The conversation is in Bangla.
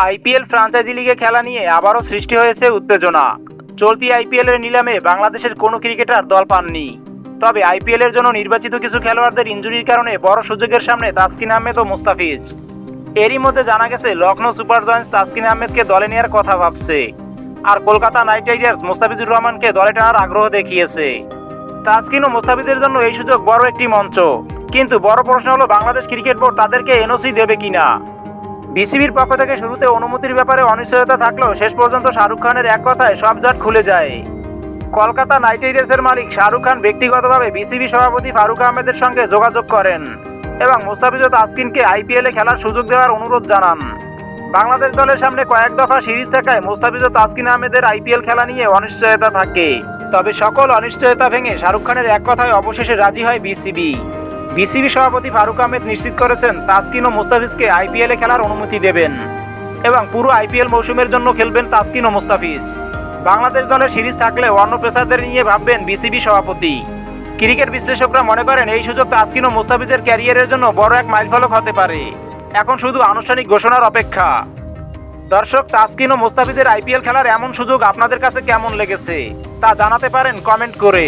আইপিএল ফ্রাঞ্চাইজি লিগে খেলা নিয়ে আবারও সৃষ্টি হয়েছে উত্তেজনা। চলতি আইপিএল এর নিলামে বাংলাদেশের কোনো ক্রিকেটার দল পাননি। তবে আইপিএল এর জন্য নির্বাচিত কিছু খেলোয়াড়দের ইঞ্জুরির কারণে বড় সুযোগের সামনে তাসকিন আহমেদ ও মুস্তাফিজ। এরই মধ্যে জানা গেছে লখনৌ সুপার জয়েন্টস তাসকিন আহমেদকে দলে নেওয়ার কথা ভাবছে। আর কলকাতা নাইট রাইডার্স মুস্তাফিজুর রহমানকে দলে টানার আগ্রহ দেখিয়েছে। তাসকিন ও মুস্তাফিজের জন্য এই সুযোগ বড় একটি মঞ্চ। কিন্তু বড় প্রশ্ন হলো, বাংলাদেশ ক্রিকেট বোর্ড তাদেরকে এনওসি দেবে কিনা? বিসিবির পক্ষ থেকে শুরুতে অনুমতির ব্যাপারে অনিশ্চয়তা থাকলেও শেষ পর্যন্ত শাহরুখ খানের এক কথায় সব জট খুলে যায়। কলকাতা নাইট রাইডার্সের মালিক শাহরুখ খান ব্যক্তিগতভাবে বিসিবি সভাপতি ফারুক আহমেদের সঙ্গে যোগাযোগ করেন এবং মুস্তাফিজ তাসকিনকে আইপিএলে খেলার সুযোগ দেওয়ার অনুরোধ জানান। বাংলাদেশ দলের সামনে কয়েক দফা সিরিজ থাকায় মুস্তাফিজ তাসকিন আহমেদের আইপিএল খেলা নিয়ে অনিশ্চয়তা থাকে। তবে সকল অনিশ্চয়তা ভেঙে শাহরুখ খানের এক কথায় অবশেষে রাজি হয় বিসিবি। বিসিবি সভাপতি ফারুক আহমেদ নিশ্চিত করেছেন তাসকিন ও মুস্তাফিজকে আইপিএলে খেলার অনুমতি দেবেন এবং পুরো আইপিএল মৌসুমের জন্য খেলবেন তাসকিন ও মুস্তাফিজ। বাংলাদেশ দলের সিরিজ থাকলে অন্য পেশাদের নিয়ে ভাববেন বিসিবি সভাপতি। ক্রিকেট বিশ্লেষকরা মনে করেন এই সুযোগ তাসকিন ও মুস্তাফিজের ক্যারিয়ারের জন্য বড় এক মাইলফলক হতে পারে। এখন শুধু আনুষ্ঠানিক ঘোষণার অপেক্ষা। দর্শক, তাসকিন ও মুস্তাফিজের আইপিএল খেলার এমন সুযোগ আপনাদের কাছে কেমন লেগেছে তা জানাতে পারেন কমেন্ট করে।